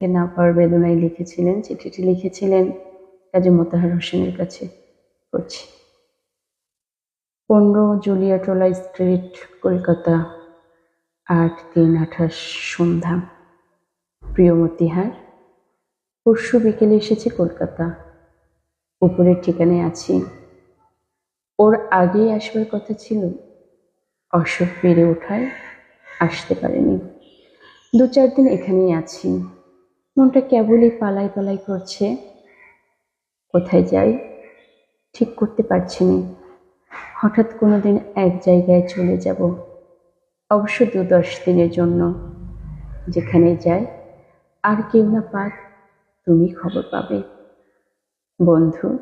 না পাওয়ার বেদনায় লিখেছিলেন, চিঠিটি লিখেছিলেন কাজী মোতাহার হোসেনের কাছে করছি পনেরো জুলিয়াটোলা স্ট্রিট, কলকাতা, আট তিন আঠাশ সন্ধ্যা। প্রিয় মতিহার, পরশু বিকেলে এসেছি কলকাতা। উপরের ঠিকানায় আছি। ওর আগেই আসবার কথা ছিল। অসুখ বেড়ে ওঠায় আসতে পারেনি। দু চার দিন এখানেই আছি। মনটা কেবলই পালাই পালাই করছে। কোথায় যাই? ঠিক করতে পারছি না। হঠাৎ কোনো দিন এক জায়গায় চলে যাব। অবশ্য দু দশ দিনের জন্য। যেখানে যাই, আর কেউ না পাক, তুমি খবর পাবে। বন্ধু,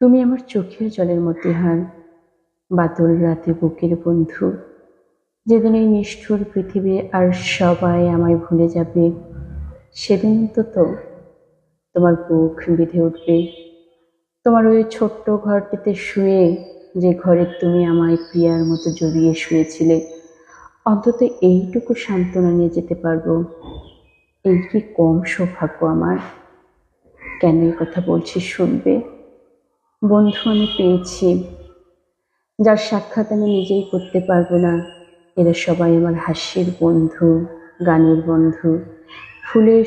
তুমি আমার চোখের জলের মধ্যে হার। বাদল রাতে বুকের বন্ধু। যেদিন এই নিষ্ঠুর পৃথিবী আর সবাই আমায় ভুলে যাবে। সেদিন তো তো তোমার বুক বিঁধে উঠবে। তোমার ওই ছোট্ট ঘরটিতে শুয়ে যে ঘরে তুমি আমায় প্রিয়ার মতো জড়িয়ে শুয়েছিলে, অন্তত এইটুকু সান্ত্বনা নিয়ে যেতে পারব। এই কি কম সৌভাগ্য আমার। কেন এই কথা বলছি শুনবে? বন্ধু আমি পেয়েছি। যার সাক্ষাৎ আমি নিজেই করতে পারব না। এরা সবাই আমার হাসির বন্ধু, গানের বন্ধু। ফুলের